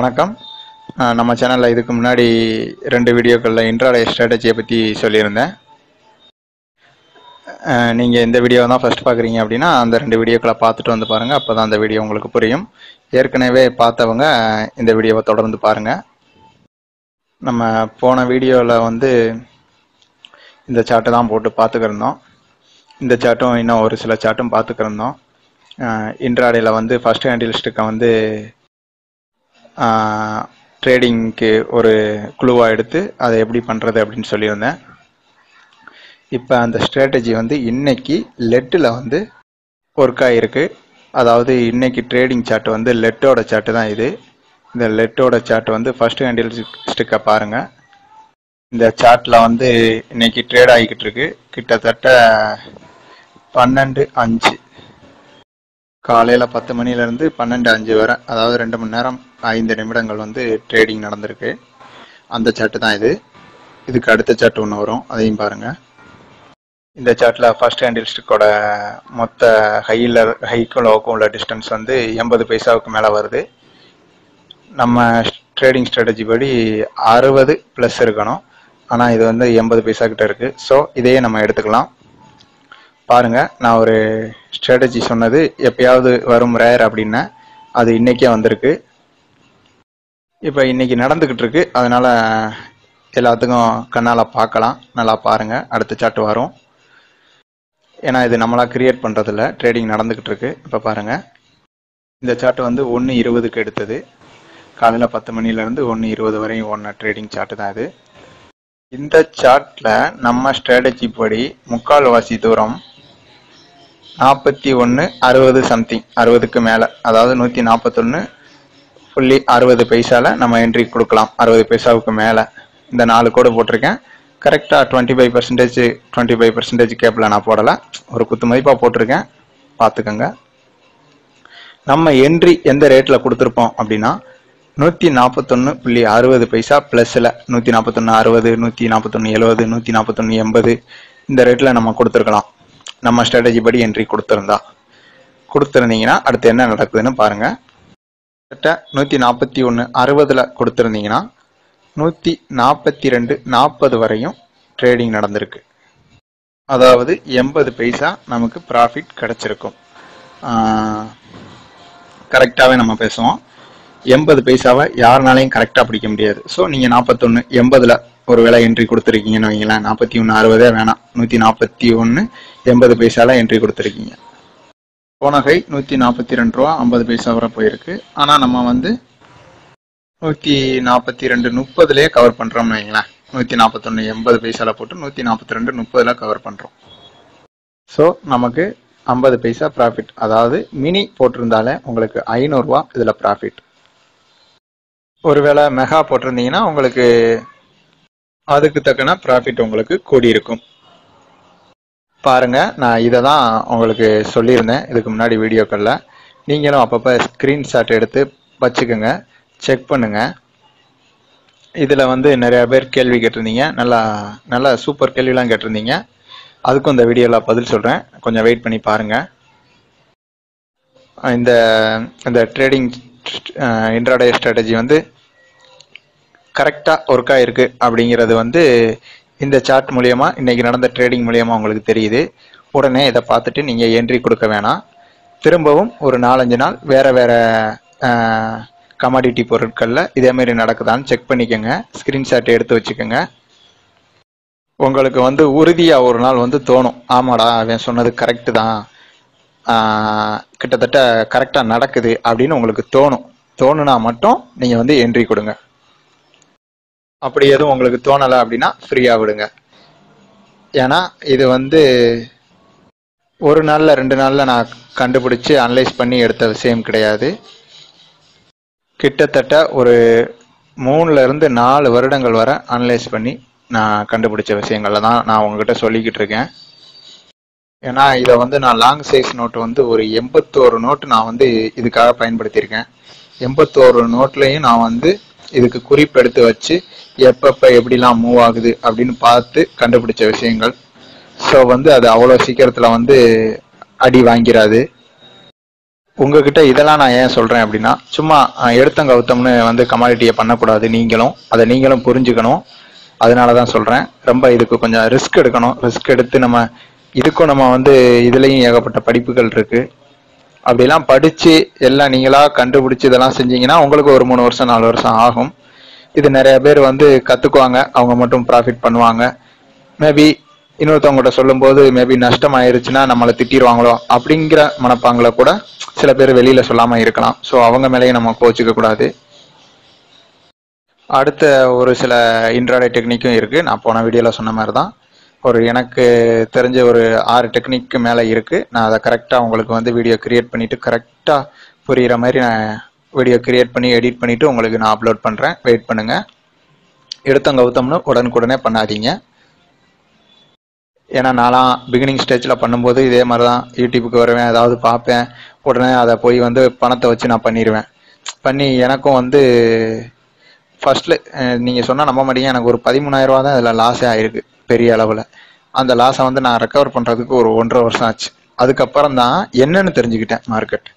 வணக்கம். நம்ம சேனலில் இதுக்கு முன்னாடி ரெண்டு வீடியோக்களில் இன்ட்ராடே ஸ்ட்ராட்டஜியை பற்றி சொல்லியிருந்தேன். நீங்கள் இந்த வீடியோ தான் ஃபஸ்ட் பார்க்குறீங்க அப்படின்னா அந்த ரெண்டு வீடியோக்களை பார்த்துட்டு வந்து பாருங்கள் அப்போ தான் அந்த வீடியோ உங்களுக்கு புரியும். ஏற்கனவே பார்த்தவங்க இந்த வீடியோவை தொடர்ந்து பாருங்கள் நம்ம போன வீடியோவில் வந்து இந்த சார்ட்டை தான் போட்டு பார்த்துக்கிருந்தோம். இந்த சார்ட்டும் இன்னும் ஒரு சில சார்ட்டும் பார்த்துக்கிருந்தோம். இன்ட்ராடேயில் வந்து ஃபஸ்ட் ஹேண்டிலிஸ்ட்டுக்கு வந்து ட்ரேடிங்க்கு ஒரு குழுவாக எடுத்து அதை எப்படி பண்ணுறது அப்படின்னு சொல்லியிருந்தேன். இப்போ அந்த ஸ்ட்ராட்டஜி வந்து இன்னைக்கு லெட்டில் வந்து ஒர்க் ஆகிருக்கு அதாவது இன்னைக்கு ட்ரேடிங் சார்ட் வந்து லெட்டோட சார்ட்டு தான் இது. இந்த லெட்டோட சார்ட் வந்து ஃபஸ்ட்டு ஹேண்டில் ஸ்டிக்கை பாருங்கள் இந்த சார்ட்டில் வந்து இன்னைக்கு ட்ரேட் ஆகிக்கிட்டு இருக்கு. கிட்டத்தட்ட பன்னெண்டு அஞ்சு. காலையில் பத்து மணிலேருந்து பன்னெண்டு அஞ்சு வரை அதாவது ரெண்டு மணி நேரம் ஐந்து நிமிடங்கள் வந்து ட்ரேடிங் நடந்திருக்கு. அந்த சார்ட்டு தான் இது. இதுக்கு அடுத்த சார்ட் ஒன்று வரும். அதையும் பாருங்கள் இந்த சார்ட்டில் ஃபர்ஸ்ட் ஹேண்டில்ஸ்டிக்கோட மொத்த ஹையில் ஹைக்கும் லோக்கும் உள்ள டிஸ்டன்ஸ் வந்து எண்பது பைசாவுக்கு மேலே வருது. நம்ம ட்ரேடிங் ஸ்ட்ராட்டஜி படி அறுபது ப்ளஸ் இருக்கணும். ஆனால் இது வந்து எண்பது பைசா கிட்ட இருக்குது ஸோ இதையே நம்ம எடுத்துக்கலாம். பாருங்க நான் ஒரு ஸ்ட்ராட்டஜி சொன்னது எப்பயாவது வரும் ரேர் அப்படின்னா அது இன்னைக்கே வந்திருக்கு. இப்போ இன்னைக்கு நடந்துக்கிட்டு இருக்கு அதனால எல்லாத்துக்கும் கண்ணால் பார்க்கலாம். நல்லா பாருங்க அடுத்த சார்ட் வரும். ஏன்னா இது நம்மளா கிரியேட் பண்ணுறதில்ல ட்ரேடிங் நடந்துக்கிட்டு இருக்கு. இப்போ பாருங்க. இந்த சார்ட் வந்து ஒன்று இருபதுக்கு எடுத்தது. காலையில் பத்து மணிலேருந்து ஒன்று இருபது வரையும் ஒன்று ட்ரேடிங் சார்ட் தான் இது. இந்த சார்ட்டில் நம்ம ஸ்ட்ராட்டஜி படி முக்கால்வாசி தூரம் நாற்பத்தி ஒன்று அறுபது சம்திங் அறுபதுக்கு மேலே அதாவது நூற்றி நாற்பத்தொன்று புள்ளி அறுபது பைசாவில் நம்ம என்ட்ரி கொடுக்கலாம். அறுபது பைசாவுக்கு மேலே. இந்த நாலு கோடு போட்டிருக்கேன். கரெக்டாக twenty five percentage twenty five percentage கேப்பில் நான் போடலை. ஒரு குத்து மதிப்பாக போட்டிருக்கேன். பார்த்துக்கோங்க. நம்ம என்ட்ரி எந்த ரேட்டில் கொடுத்துருப்போம் அப்படின்னா நூற்றி நாற்பத்தொன்று புள்ளி அறுபது பைசா ப்ளஸில் நூற்றி நாற்பத்தொன்று அறுபது நூற்றி நாற்பத்தொன்று எழுபது நூற்றி நாற்பத்தொன்று எண்பது இந்த ரேட்டில் நம்ம கொடுத்துருக்கலாம். நம்ம ஸ்ட்ராட்டஜி படி என்ட்ரி கொடுத்துருந்தா. கொடுத்துருந்தீங்கன்னா அடுத்து என்ன நடக்குதுன்னு பாருங்கள் கிட்ட நூற்றி நாற்பத்தி ஒன்று அறுபதில் கொடுத்துருந்தீங்கன்னா நூற்றி நாற்பத்தி ரெண்டு நாற்பது வரையும் ட்ரேடிங் நடந்திருக்கு. அதாவது எண்பது பைசா நமக்கு ப்ராஃபிட் கிடச்சிருக்கும். கரெக்டாகவே நம்ம பேசுவோம். எண்பது பைசாவை யாருனாலையும் கரெக்டாக பிடிக்க முடியாது. ஸோ நீங்கள் நாற்பத்தொன்று எண்பதில் ஒரு வேலை என்ட்ரி கொடுத்துருக்கீங்கன்னு வைங்களேன் நாற்பத்தி ஒன்று அறுபதே வேணாம். நூற்றி நாற்பத்தி ஒன்று எண்பது பைசாலாம் என்ட்ரி கொடுத்துருக்கீங்க. போனகை நூற்றி நாற்பத்தி ரெண்டு ரூபா ஐம்பது பைசா வரை போயிருக்கு. ஆனால் நம்ம வந்து நூற்றி நாற்பத்தி ரெண்டு முப்பதுலேயே கவர் பண்ணுறோம்னு வைங்களேன். நூற்றி நாற்பத்தொன்று எண்பது பைசாவில் போட்டு நூற்றி நாற்பத்தி ரெண்டு முப்பதில் கவர் பண்ணுறோம் ஸோ நமக்கு ஐம்பது பைசா ப்ராஃபிட் அதாவது மினி போட்டிருந்தாலே உங்களுக்கு ஐநூறுரூவா இதில் ப்ராஃபிட் ஒருவேளை மெகா போட்டிருந்தீங்கன்னா உங்களுக்கு அதுக்கு தக்கன ப்ராஃபிட் உங்களுக்கு கூடி பாருங்கள் பாருங்க நான் இதை தான் உங்களுக்கு சொல்லியிருந்தேன். இதுக்கு முன்னாடி வீடியோக்களில். நீங்களும் அப்பப்போ ஸ்க்ரீன்ஷாட் எடுத்து வச்சுக்கோங்க. செக் பண்ணுங்க. இதில் வந்து நிறையா பேர் கேள்வி கேட்டிருந்தீங்க. நல்லா நல்லா சூப்பர் கேள்விலாம் கேட்டிருந்தீங்க. அதுக்கும் இந்த வீடியோவில் பதில் சொல்கிறேன் கொஞ்சம் வெயிட் பண்ணி பாருங்கள் இந்த இந்த ட்ரேடிங் இன்ட்ராடே ஸ்ட்ராட்டஜி வந்து கரெக்டாக ஒர்க் ஆகிருக்கு அப்படிங்கிறது வந்து இந்த சார்ட் மூலயமா இன்னைக்கு நடந்த ட்ரேடிங் மூலயமா உங்களுக்கு தெரியுது. உடனே இதை பார்த்துட்டு நீங்கள் என்ட்ரி கொடுக்க வேணாம். திரும்பவும் ஒரு நாலஞ்சு நாள் வேறு வேறு கமாடிட்டி பொருட்களில் இதேமாரி நடக்குதான்னு செக் பண்ணிக்கோங்க. ஸ்க்ரீன்ஷாட் எடுத்து வச்சுக்கோங்க. உங்களுக்கு வந்து உறுதியாக ஒரு நாள் வந்து தோணும். ஆமாடா அவன் சொன்னது கரெக்டு தான். கிட்டத்தட்ட கரெக்டாக நடக்குது அப்படின்னு உங்களுக்கு தோணும். தோணுனா மட்டும் நீங்கள் வந்து என்ட்ரி கொடுங்க. அப்படி எதுவும் உங்களுக்கு தோணலை அப்படின்னா ஃப்ரீயாக விடுங்க. ஏன்னா இது வந்து ஒரு நாளில் ரெண்டு நாளில் நான் கண்டுபிடிச்சி அனலைஸ் பண்ணி எடுத்த விஷயம் கிடையாது. கிட்டத்தட்ட ஒரு மூணுலேருந்து நாலு வருடங்கள் வரை அனலைஸ் பண்ணி நான் கண்டுபிடிச்ச விஷயங்களில் தான் நான் உங்ககிட்ட சொல்லிக்கிட்டு இருக்கேன். ஏன்னா இதை வந்து நான் லாங் சைஸ் நோட்டு வந்து ஒரு எண்பத்தோரு நோட்டு நான் வந்து இதுக்காக பயன்படுத்தியிருக்கேன். எண்பத்தோரு நோட்லையும் நான் வந்து இதுக்கு குறிப்பெடுத்து வச்சு எப்பப்ப எப்படிலாம் மூவ் ஆகுது அப்படின்னு பார்த்து கண்டுபிடிச்ச விஷயங்கள். ஸோ வந்து அது அவ்வளோ சீக்கிரத்தில் வந்து அடி வாங்கிறாது. உங்ககிட்ட இதெல்லாம் நான் ஏன் சொல்கிறேன் அப்படின்னா சும்மா அஹ், கவுத்தம்னு வந்து கமாடிட்டியை பண்ணக்கூடாது நீங்களும். அதை நீங்களும் புரிஞ்சுக்கணும். அதனால தான் சொல்கிறேன் ரொம்ப இதுக்கு கொஞ்சம் ரிஸ்க் எடுக்கணும். ரிஸ்க் எடுத்து நம்ம இதுக்கும் நம்ம வந்து இதுலேயும் ஏகப்பட்ட படிப்புகள் இருக்குது அப்படிலாம் படிச்சு எல்லாம் நீங்களா கண்டுபிடிச்சு இதெல்லாம் செஞ்சீங்கன்னா உங்களுக்கு ஒரு மூணு வருஷம் நாலு வருஷம் ஆகும். இது நிறைய பேர் வந்து கத்துக்குவாங்க. அவங்க மட்டும் ப்ராஃபிட் பண்ணுவாங்க. மேபி இன்னொருத்தவங்ககிட்ட சொல்லும்போது மேபி நஷ்டம் ஆயிருச்சுன்னா நம்மளை திட்டிடுவாங்களோ அப்படிங்கிற மனப்பாங்களை கூட சில பேர் வெளியில சொல்லாம இருக்கலாம். ஸோ அவங்க மேலேயும் நம்ம கோச்சிக்க கூடாது. அடுத்த ஒரு சில இன்ட்ராடே டெக்னிக்கும் இருக்கு. நான் போன வீடியோல சொன்ன மாதிரி தான் ஒரு எனக்கு தெரிஞ்ச ஒரு ஆறு டெக்னிக்கு மேலே இருக்கு. நான் அதை கரெக்டாக உங்களுக்கு வந்து வீடியோ கிரியேட் பண்ணிட்டு கரெக்டாக புரிகிற மாதிரி நான் வீடியோ கிரியேட் பண்ணி எடிட் பண்ணிட்டு உங்களுக்கு நான் அப்லோட் பண்ணுறேன் வெயிட் பண்ணுங்க. எடுத்தம் கௌதம்னு உடனுக்குடனே பண்ணாதீங்க. ஏன்னா நான்லாம் பிகினிங் ஸ்டேஜில் பண்ணும்போது இதே மாதிரி தான் யூடியூப்புக்கு வருவேன் ஏதாவது பார்ப்பேன். உடனே அதை போய் வந்து பணத்தை வச்சு நான் பண்ணிடுவேன் பண்ணி எனக்கும் வந்து ஃபர்ஸ்ட்ல நீங்கள் சொன்னால் நம்ப மாட்டீங்க. எனக்கு ஒரு பதிமூணாயிரம் ரூபா தான் இதில் லாஸே ஆயிருக்கு பெரிய அளவில். அந்த லாஸை வந்து நான் ரெக்கவர் பண்ணுறதுக்கு ஒரு ஒன்றரை வருஷம் ஆச்சு. அதுக்கப்புறம் தான் என்னன்னு தெரிஞ்சுக்கிட்டேன் மார்க்கெட்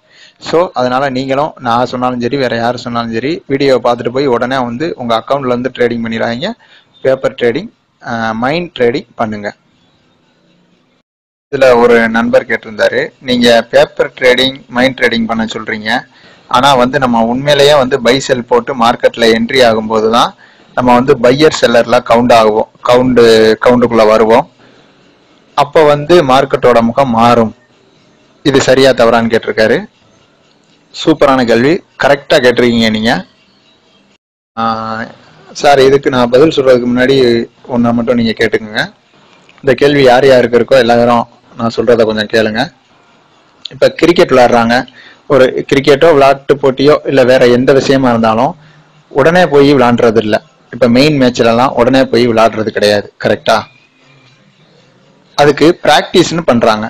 ஸோ அதனால நீங்களும் நான் சொன்னாலும் சரி வேற யார் சொன்னாலும் சரி வீடியோவை பார்த்துட்டு போய் உடனே வந்து உங்கள் அக்கௌண்ட்லேருந்து ட்ரேடிங் பண்ணிடுறாங்க பேப்பர் ட்ரேடிங் மைண்ட் ட்ரேடிங் பண்ணுங்க. இதில் ஒரு நண்பர் கேட்டிருந்தாரு. நீங்கள் பேப்பர் ட்ரேடிங் மைண்ட் ட்ரேடிங் பண்ண சொல்றீங்க. ஆனால் வந்து நம்ம உண்மையிலேயே வந்து பை செல் போட்டு மார்க்கெட்டில் என்ட்ரி ஆகும்போது தான் நம்ம வந்து பையர் செல்லர்லாம் கவுண்ட் ஆகுவோம். கவுண்டு கவுண்டுக்குள்ள வருவோம். அப்போ வந்து மார்க்கெட்டோட முகம் மாறும். இது சரியா தவறான்னு கேட்டிருக்காரு. சூப்பரான கேள்வி. கரெக்டா கேட்டிருக்கீங்க நீங்க. சார் இதுக்கு நான் பதில் சொல்றதுக்கு முன்னாடி ஒன்றை மட்டும் நீங்க கேட்டுக்கோங்க. இந்த கேள்வி யார் யாருக்கு இருக்கோ எல்லாரும் நான் சொல்றத கொஞ்சம் கேளுங்க. இப்ப கிரிக்கெட் விளாடுறாங்க ஒரு கிரிக்கெட்டோ விளையாட்டு போட்டியோ இல்ல வேற எந்த விஷயமா இருந்தாலும் உடனே போய் விளாண்டுறது இல்லை இப்ப மெயின் மேட்ச்லலாம் உடனே போய் விளையாடுறது கிடையாது கரெக்டா அதுக்கு ப்ராக்டிஸ்னு பண்றாங்க.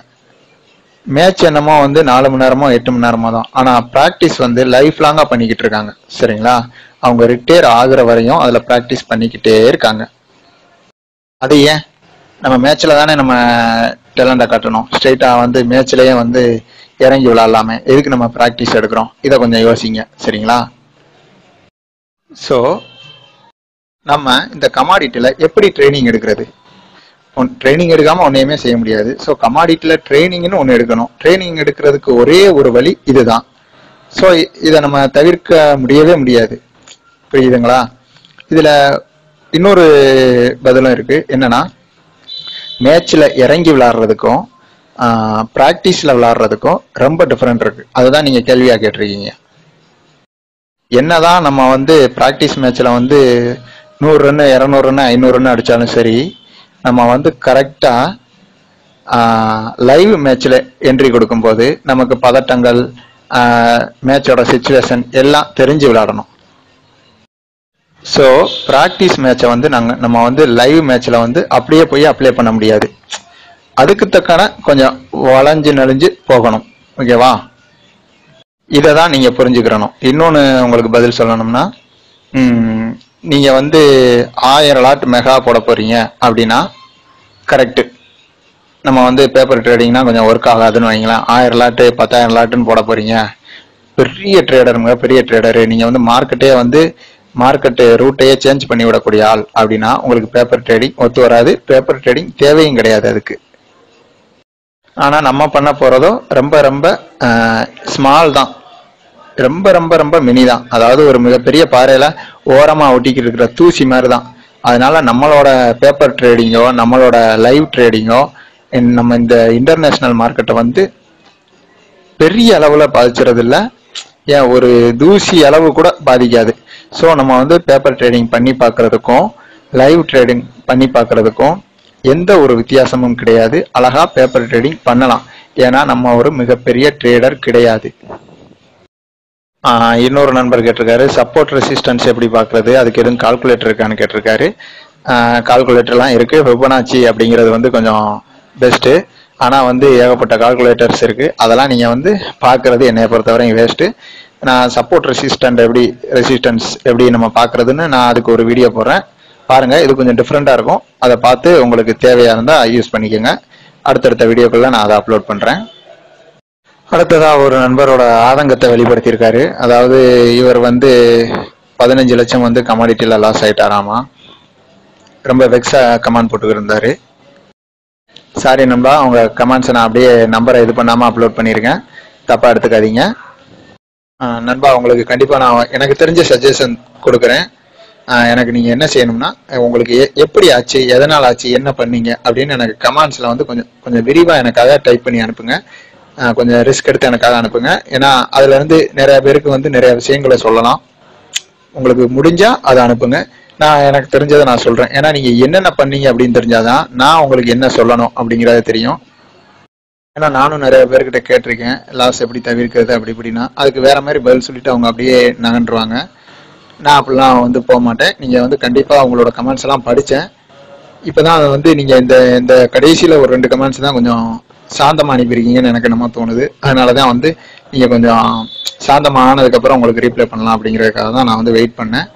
மேட்ச் என்னமோ வந்து நாலு மணி நேரமோ எட்டு மணி நேரமோ தான். ஆனா ப்ராக்டிஸ் வந்து லைஃப் லாங்கா பண்ணிக்கிட்டு இருக்காங்க சரிங்களா? அவங்க ரிட்டையர் ஆகுற வரையும் அதுல ப்ராக்டிஸ் பண்ணிக்கிட்டே இருக்காங்க. அது ஏன்? நம்ம மேட்ச்ல தானே நம்ம டேலண்ட்டை காட்டணும். ஸ்ட்ரெயிட்டா வந்து மேட்ச்லயே வந்து இறங்கி விளாடலாமே. எதுக்கு நம்ம ப்ராக்டிஸ் எடுக்கிறோம்? இதை கொஞ்சம் யோசிங்க சரிங்களா? ஸோ நம்ம இந்த கமாடிட்டியில் எப்படி ட்ரைனிங் எடுக்கிறது? ட்ரைனிங் எடுக்காம ஒன்றையுமே செய்ய முடியாது. ஸோ கமாடிட்டியில் ட்ரைனிங்னு ஒன்று எடுக்கணும். ட்ரைனிங் எடுக்கிறதுக்கு ஒரே ஒரு வழி இதுதான். ஸோ இதை நம்ம தவிர்க்க முடியவே முடியாது. புரியுதுங்களா? இதில் இன்னொரு பதிலும் இருக்கு. என்னன்னா மேட்ச்ல இறங்கி விளாட்றதுக்கும் ப்ராக்டிஸ்ல விளாட்றதுக்கும் ரொம்ப டிஃப்ரெண்ட் இருக்கு. அதுதான் நீங்க கேள்வியா கேட்டிருக்கீங்க. என்னதான் நம்ம வந்து ப்ராக்டிஸ் மேட்ச்ல வந்து நூறு ரன்னு இரநூறு ரன்னு ஐநூறு ரன்னு அடித்தாலும் சரி நம்ம வந்து கரெக்டாக லைவ் மேட்ச்சில் என்ட்ரி கொடுக்கும்போது நமக்கு பதட்டங்கள் மேட்சோட சுச்சுவேஷன் எல்லாம் தெரிஞ்சு விளையாடணும். ஸோ ப்ராக்டிஸ் மேட்சை வந்து நாங்கள் நம்ம வந்து லைவ் மேட்ச்சில் வந்து அப்படியே போய் அப்ளை பண்ண முடியாது. அதுக்கு தக்கான கொஞ்சம் வளைஞ்சு நெளிஞ்சு போகணும். ஓகேவா இதை தான் நீங்கள் புரிஞ்சுக்கிறணும். இன்னொன்று உங்களுக்கு பதில் சொல்லணும்னா நீங்கள் நீங்க வந்து ஆயிரம் லாட் மெகா போட போறீங்க அப்படின்னா கரெக்டு நம்ம வந்து பேப்பர் ட்ரேடிங்னா கொஞ்சம் ஒர்க் ஆகாதுன்னு வைங்களேன். ஆயிரம் லாட்டு பத்தாயிரம் லாட்டுன்னு போட போறீங்க. பெரிய ட்ரேடருங்க பெரிய ட்ரேடரு நீங்க வந்து மார்க்கெட்டே வந்து மார்க்கெட்டு ரூட்டையே சேஞ்ச் பண்ணி விடக்கூடிய ஆள் அப்படின்னா உங்களுக்கு பேப்பர் ட்ரேடிங் ஒத்து வராது. பேப்பர் ட்ரேடிங் தேவையும் கிடையாது அதுக்கு. ஆனா நம்ம பண்ண போறதோ ரொம்ப ரொம்ப ஸ்மால் தான். ரொம்ப ரொம்ப ரொம்ப மினி தான் அதாவது ஒரு மிகப்பெரிய பாறையில ஓரமா ஒட்டிக்கிட்டு இருக்கிற தூசி மாதிரி தான் அதனால நம்மளோட பேப்பர் ட்ரேடிங்கோ நம்மளோட லைவ் ட்ரேடிங்கோ நம்ம இந்த இன்டர்நேஷனல் மார்க்கெட்டை வந்து பெரிய அளவுல பாதிச்சுறது இல்ல ஏன் ஒரு தூசி அளவு கூட பாதிக்காது. ஸோ நம்ம வந்து பேப்பர் ட்ரேடிங் பண்ணி பார்க்கறதுக்கும் லைவ் ட்ரேடிங் பண்ணி பார்க்கறதுக்கும் எந்த ஒரு வித்தியாசமும் கிடையாது. அழகா பேப்பர் ட்ரேடிங் பண்ணலாம். ஏன்னா நம்ம ஒரு மிகப்பெரிய ட்ரேடர் கிடையாது. இன்னொரு நண்பர் கேட்டிருக்காரு. சப்போர்ட் ரெசிஸ்டன்ஸ் எப்படி பார்க்கறது? அதுக்கு எதுவும் கால்குலேட்டர் இருக்கான்னு கேட்டிருக்காரு. கால்குலேட்டர்லாம் இருக்கு. வெப்பனாச்சி அப்படிங்கிறது வந்து கொஞ்சம் பெஸ்ட்டு ஆனால் வந்து ஏகப்பட்ட கால்குலேட்டர்ஸ் இருக்கு. அதெல்லாம் நீங்கள் வந்து பார்க்கறது என்னை பொறுத்தவரையும் வேஸ்ட்டு நான் சப்போர்ட் ரெசிஸ்டன்ட் எப்படி ரெசிஸ்டன்ஸ் எப்படி நம்ம பார்க்கறதுன்னு நான் அதுக்கு ஒரு வீடியோ போடுறேன். பாருங்கள் இது கொஞ்சம் டிஃப்ரெண்ட்டாக இருக்கும். அதை பார்த்து உங்களுக்கு தேவையாக இருந்தால் யூஸ் பண்ணிக்கோங்க. அடுத்தடுத்த வீடியோக்குள்ள நான் அதை அப்லோட் பண்ணுறேன் அடுத்ததா ஒரு நண்பரோட ஆதங்கத்தை வெளிப்படுத்தியிருக்காரு. அதாவது இவர் வந்து பதினஞ்சு லட்சம் வந்து கமாடிட்டியில் லாஸ் ஆகிட்டாராமா ரொம்ப வெக்ஸாக கமெண்ட் போட்டுக்கிட்டு சாரி நண்பா அவங்க கமெண்ட்ஸை நான் அப்படியே நம்பரை இது பண்ணாமல் அப்லோட் பண்ணியிருக்கேன் தப்பாக எடுத்துக்காதீங்க. நண்பா உங்களுக்கு கண்டிப்பாக நான் எனக்கு தெரிஞ்ச சஜஷன் கொடுக்குறேன். எனக்கு நீங்கள் என்ன செய்யணும்னா உங்களுக்கு எ- எப்படி ஆச்சு எதனால் ஆச்சு என்ன பண்ணீங்க அப்படின்னு எனக்கு கமெண்ட்ஸில் வந்து கொஞ்சம் கொஞ்சம் விரிவாக எனக்காக டைப் பண்ணி அனுப்புங்க. கொஞ்சம் ரிஸ்க் எடுத்து எனக்காக அனுப்புங்க. ஏன்னா அதுல இருந்து நிறைய பேருக்கு வந்து நிறைய விஷயங்களை சொல்லலாம். உங்களுக்கு முடிஞ்சா அதை அனுப்புங்க. நான் எனக்கு தெரிஞ்சதை நான் சொல்றேன். ஏன்னா நீங்க என்னென்ன பண்ணீங்க அப்படின்னு தெரிஞ்சாதான் நான் உங்களுக்கு என்ன சொல்லணும் அப்படிங்கிறத தெரியும். ஏன்னா நானும் நிறைய பேர்கிட்ட கேட்டிருக்கேன். லாஸ் எப்படி தவிர்க்கிறது அப்படி இப்படின்னா. அதுக்கு வேற மாதிரி பதில் சொல்லிட்டு அவங்க அப்படியே நகன்றுவாங்க நான் அப்படிலாம் வந்து போக மாட்டேன். நீங்க வந்து கண்டிப்பா உங்களோட கமெண்ட்ஸ் எல்லாம் படிச்சேன். இப்பதான் அதை வந்து நீங்க இந்த இந்த கடைசியில ஒரு ரெண்டு கமெண்ட்ஸ் தான் கொஞ்சம் சாந்தமா அனுப்பியிருக்கீங்கன்னு எனக்கு என்னமோ தோணுது. அதனாலதான் வந்து நீங்க கொஞ்சம் சாந்தமா ஆனதுக்கப்புறம் உங்களுக்கு ரீப்ளை பண்ணலாம் அப்படிங்கிறதுக்காக தான் நான் வந்து வெயிட் பண்ணேன்.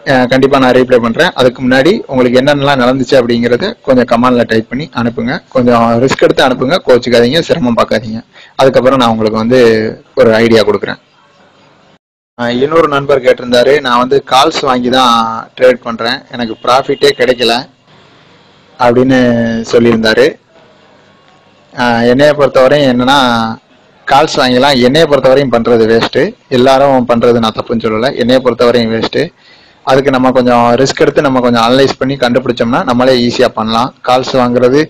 கண்டிப்பாக கண்டிப்பா நான் ரீப்ளை பண்றேன். அதுக்கு முன்னாடி உங்களுக்கு என்னென்னலாம் நடந்துச்சு அப்படிங்கறத கொஞ்சம் கமெண்ட்ல டைப் பண்ணி அனுப்புங்க. கொஞ்சம் ரிஸ்க் எடுத்து அனுப்புங்க. கோச்சுக்காதீங்க. சிரமம் பார்க்காதீங்க. அதுக்கப்புறம் நான் உங்களுக்கு வந்து ஒரு ஐடியா கொடுக்குறேன். இன்னொரு நண்பர் கேட்டிருந்தாரு. நான் வந்து கால்ஸ் வாங்கி தான் ட்ரேட் பண்றேன். எனக்கு ப்ராஃபிட்டே கிடைக்கல அப்படின்னு சொல்லியிருந்தாரு. என்னைய பொறுத்தவரையும் என்னன்னா கால்ஸ் வாங்கிலாம். என்னைய பொறுத்தவரையும் பண்றது வேஸ்ட்டு எல்லாரும் பண்றது நான் தப்புன்னு சொல்லலை. என்னைய பொறுத்தவரையும் வேஸ்ட்டு அதுக்கு நம்ம கொஞ்சம் ரிஸ்க் எடுத்து நம்ம கொஞ்சம் அனலைஸ் பண்ணி கண்டுபிடிச்சோம்னா நம்மளே ஈஸியாக பண்ணலாம். கால்ஸ் வாங்குறது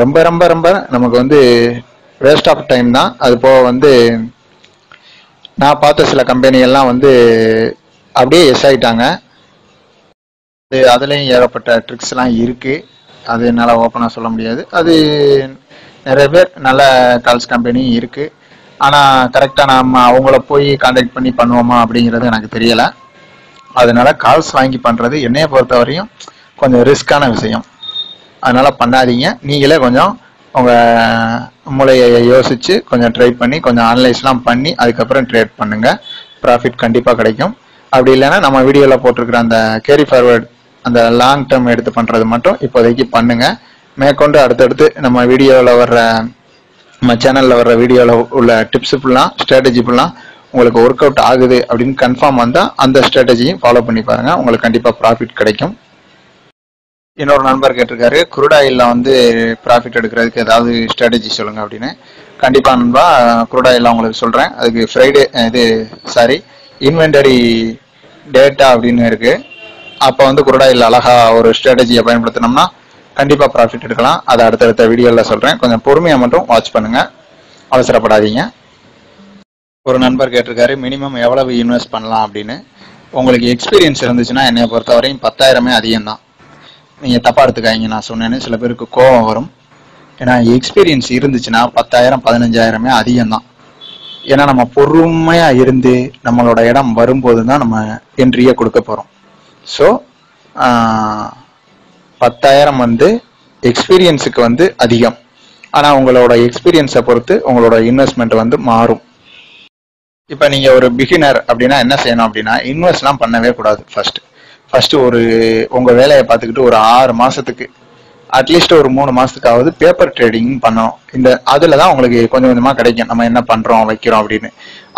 ரொம்ப ரொம்ப ரொம்ப நமக்கு வந்து வேஸ்ட் ஆஃப் டைம் தான். அது போக வந்து நான் பார்த்த சில கம்பெனிகள்லாம் வந்து அப்படியே எஸ் ஆகிட்டாங்க அது ஏகப்பட்ட ட்ரிக்ஸ்லாம் இருக்குது அது என்னால் ஓப்பனாக சொல்ல முடியாது. அது நிறைய பேர் நல்ல கால்ஸ் கம்பெனி இருக்கு. ஆனால் கரெக்டாக நம்ம அவங்கள போய் காண்டாக்ட் பண்ணி பண்ணுவோமா அப்படிங்கிறது எனக்கு தெரியலை. அதனால கால்ஸ் வாங்கி பண்ணுறது என்னைய பொறுத்தவரையும் கொஞ்சம் ரிஸ்கான விஷயம். அதனால் பண்ணாதீங்க. நீங்களே கொஞ்சம் உங்கள் மூளையை யோசித்து கொஞ்சம் ட்ரை பண்ணி கொஞ்சம் அனலைஸ்லாம் பண்ணி அதுக்கப்புறம் ட்ரேட் பண்ணுங்கள் ப்ராஃபிட் கண்டிப்பாக கிடைக்கும். அப்படி இல்லைன்னா நம்ம வீடியோவில் போட்டிருக்கிற அந்த கேரி ஃபார்வர்ட் அந்த லாங் டேர்ம் எடுத்து பண்றது மட்டும் இப்போதைக்கு பண்ணுங்க. மேற்கொண்டு அடுத்தடுத்து நம்ம வீடியோவில் வர்ற நம்ம சேனல்ல வர்ற வீடியோவில் உள்ள டிப்ஸ் ஃபுல்லாம் ஸ்ட்ராட்டஜி ஃபுல்லாம் உங்களுக்கு ஒர்க் அவுட் ஆகுது அப்படின்னு கன்ஃபார்ம் வந்தால் அந்த ஸ்ட்ராட்டஜியும் ஃபாலோ பண்ணி பாருங்க. உங்களுக்கு கண்டிப்பாக ப்ராஃபிட் கிடைக்கும். இன்னொரு நண்பர் கேட்டிருக்காரு குருடாயில்ல வந்து ப்ராஃபிட் எடுக்கிறதுக்கு ஏதாவது ஸ்ட்ராட்டஜி சொல்லுங்க அப்படின்னு. கண்டிப்பாக நண்பா குருடாயில்ல உங்களுக்கு சொல்கிறேன் அதுக்கு ஃப்ரைடே இது சாரி இன்வென்டரி டேட்டா அப்படின்னு இருக்குது அப்போ வந்து குருடாயில் அழகா ஒரு ஸ்ட்ராட்டஜியை பயன்படுத்தினோம்னா கண்டிப்பாக ப்ராஃபிட் எடுக்கலாம். அதை அடுத்தடுத்த வீடியோவில் சொல்கிறேன் கொஞ்சம் பொறுமையாக மட்டும் வாட்ச் பண்ணுங்கள் அவசரப்படாதீங்க. ஒரு நண்பர் கேட்டிருக்காரு மினிமம் எவ்வளவு இன்வெஸ்ட் பண்ணலாம்? அப்படின்னு. உங்களுக்கு எக்ஸ்பீரியன்ஸ் இருந்துச்சுன்னா என்னை பொறுத்தவரையும் பத்தாயிரமே அதிகம் தான் தப்பாக தப்பா நான் சொன்னேன்னு சில பேருக்கு கோபம் வரும். ஏன்னா எக்ஸ்பீரியன்ஸ் இருந்துச்சுன்னா பத்தாயிரம் பதினஞ்சாயிரமே அதிகம் தான் ஏன்னா நம்ம பொறுமையாக இருந்து நம்மளோட இடம் வரும்போது தான் நம்ம என்ட்ரியை கொடுக்க போகிறோம் ஸோ பத்தாயிரம் வந்து எக்ஸ்பீரியன்ஸுக்கு வந்து அதிகம். ஆனால் உங்களோட எக்ஸ்பீரியன்ஸை பொறுத்து உங்களோட இன்வெஸ்ட்மெண்ட் வந்து மாறும். இப்போ நீங்கள் ஒரு பிகினர் அப்படின்னா என்ன செய்யணும் அப்படின்னா இன்வெஸ்ட்லாம் பண்ணவே கூடாது ஃபர்ஸ்ட் ஃபர்ஸ்ட் ஒரு உங்கள் வேலையை பார்த்துக்கிட்டு ஒரு ஆறு மாதத்துக்கு அட்லீஸ்ட் ஒரு மூணு மாசத்துக்காவது பேப்பர் ட்ரேடிங் பண்ணணும். இந்த அதுல தான் உங்களுக்கு கொஞ்சம் கொஞ்சமா கிடைக்கும். நம்ம என்ன பண்றோம் வைக்கிறோம் அப்படின்னு.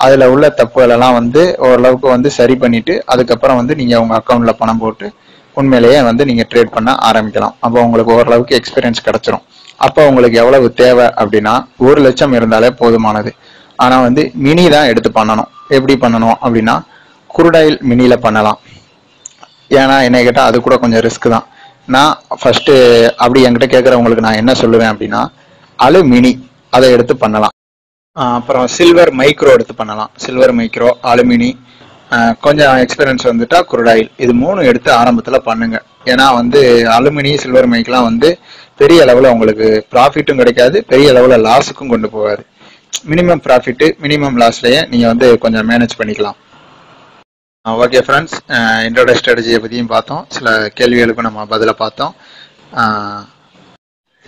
அதுல உள்ள தப்புகளெல்லாம் வந்து ஓரளவுக்கு வந்து சரி பண்ணிட்டு அதுக்கப்புறம் வந்து நீங்க உங்க அக்கௌண்ட்ல பணம் போட்டு உண்மையிலேயே வந்து நீங்க ட்ரேட் பண்ண ஆரம்பிக்கலாம். அப்போ உங்களுக்கு ஓரளவுக்கு எக்ஸ்பீரியன்ஸ் கிடைச்சிரும். அப்போ உங்களுக்கு எவ்வளவு தேவை அப்படின்னா ஒரு லட்சம் இருந்தாலே போதுமானது. ஆனா வந்து மினி தான் எடுத்து பண்ணணும். எப்படி பண்ணணும் அப்படின்னா குருடாயில் மினியில பண்ணலாம். ஏன்னா என்ன கேட்டால் அது கூட கொஞ்சம் ரிஸ்க் தான். நான் ஃபர்ஸ்ட்டு அப்படி என்கிட்ட கேட்குறவங்களுக்கு நான் என்ன சொல்லுவேன் அப்படின்னா அலுமினி அதை எடுத்து பண்ணலாம். அப்புறம் சில்வர் மைக்ரோ எடுத்து பண்ணலாம். சில்வர் மைக்ரோ அலுமினி கொஞ்சம் எக்ஸ்பீரியன்ஸ் வந்துட்டா குருடாயில். இது மூணு எடுத்து ஆரம்பத்தில் பண்ணுங்க. ஏன்னா வந்து அலுமினி சில்வர் மைக்லாம் வந்து பெரிய அளவில் உங்களுக்கு ப்ராஃபிட்டும் கிடைக்காது பெரிய அளவில் லாஸுக்கும் கொண்டு போகாது. மினிமம் ப்ராஃபிட்டு மினிமம் லாஸ்லேயே நீங்கள் வந்து கொஞ்சம் மேனேஜ் பண்ணிக்கலாம். ஓகே ஃப்ரெண்ட்ஸ் இன்ட்ரோட ஸ்ட்ராட்டஜியை பற்றியும் பார்த்தோம். சில கேள்விகளுக்கும் நம்ம பதிலை பார்த்தோம்.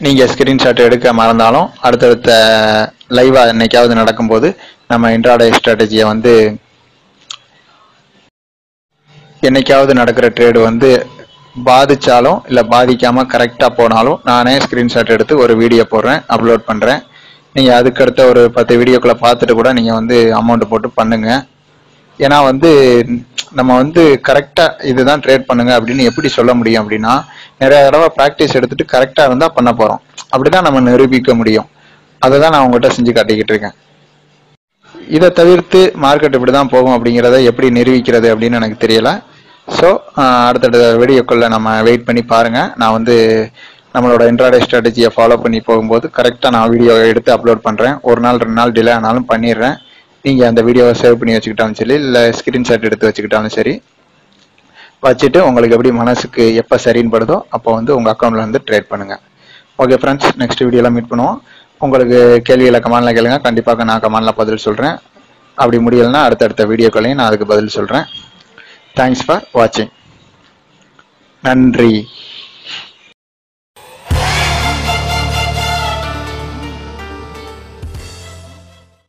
நீங்கள் ஸ்க்ரீன்ஷாட் எடுக்க மறந்தாலும் அடுத்தடுத்த லைவாக என்னைக்காவது நடக்கும்போது நம்ம இன்ட்ராடே ஸ்ட்ராட்டஜியை வந்து என்னைக்காவது நடக்கிற ட்ரேடு வந்து பாதிச்சாலும் இல்லை பாதிக்காமல் கரெக்டாக போனாலும் நானே ஸ்க்ரீன்ஷாட் எடுத்து ஒரு வீடியோ போடுறேன் அப்லோட் பண்ணுறேன் நீங்கள் அதுக்கடுத்த ஒரு பத்து வீடியோக்குள்ளே பார்த்துட்டு கூட நீங்கள் வந்து அமௌண்ட் போட்டு பண்ணுங்கள் ஏன்னா வந்து நம்ம வந்து கரெக்டாக இதுதான் ட்ரேட் பண்ணுங்க அப்படின்னு எப்படி சொல்ல முடியும் அப்படின்னா நிறைய தடவை ப்ராக்டிஸ் எடுத்துட்டு கரெக்டாக இருந்தால் பண்ண போகிறோம் அப்படிதான் நம்ம நிரூபிக்க முடியும். அதை தான் நான் உங்கள்கிட்ட செஞ்சு காட்டிக்கிட்டு இருக்கேன். இதை தவிர்த்து மார்க்கெட் இப்படி தான் போகும் அப்படிங்கிறத எப்படி நிரூபிக்கிறது அப்படின்னு எனக்கு தெரியல. ஸோ அடுத்தடுத்த வீடியோக்குள்ள நம்ம வெயிட் பண்ணி பாருங்க. நான் வந்து நம்மளோட இன்ட்ராடே ஸ்ட்ராட்டஜியை ஃபாலோ பண்ணி போகும்போது கரெக்டாக நான் வீடியோ எடுத்து அப்லோட் பண்ணுறேன் ஒரு நாள் ரெண்டு நாள் டிலே ஆனாலும் பண்ணிடுறேன். நீங்கள் அந்த வீடியோவை சேவ் பண்ணி வச்சுக்கிட்டாலும் சரி இல்லை ஸ்க்ரீன்ஷாட் எடுத்து வச்சுக்கிட்டாலும் சரி வச்சுட்டு உங்களுக்கு எப்படி மனசுக்கு எப்போ சரின்னு படுதோ அப்போ வந்து உங்கள் அக்கௌண்ட்ல வந்து ட்ரேட் பண்ணுங்கள் ஓகே ஃப்ரெண்ட்ஸ் நெக்ஸ்ட் வீடியோவில் மீட் பண்ணுவோம். உங்களுக்கு கேள்விகளை கமானில் கேளுங்க. கண்டிப்பாக நான் கமானில் பதில் சொல்கிறேன் அப்படி முடியலைன்னா அடுத்தடுத்த வீடியோக்களையும் நான் அதுக்கு பதில் சொல்கிறேன் தேங்க்ஸ் ஃபார் வாட்சிங் நன்றி.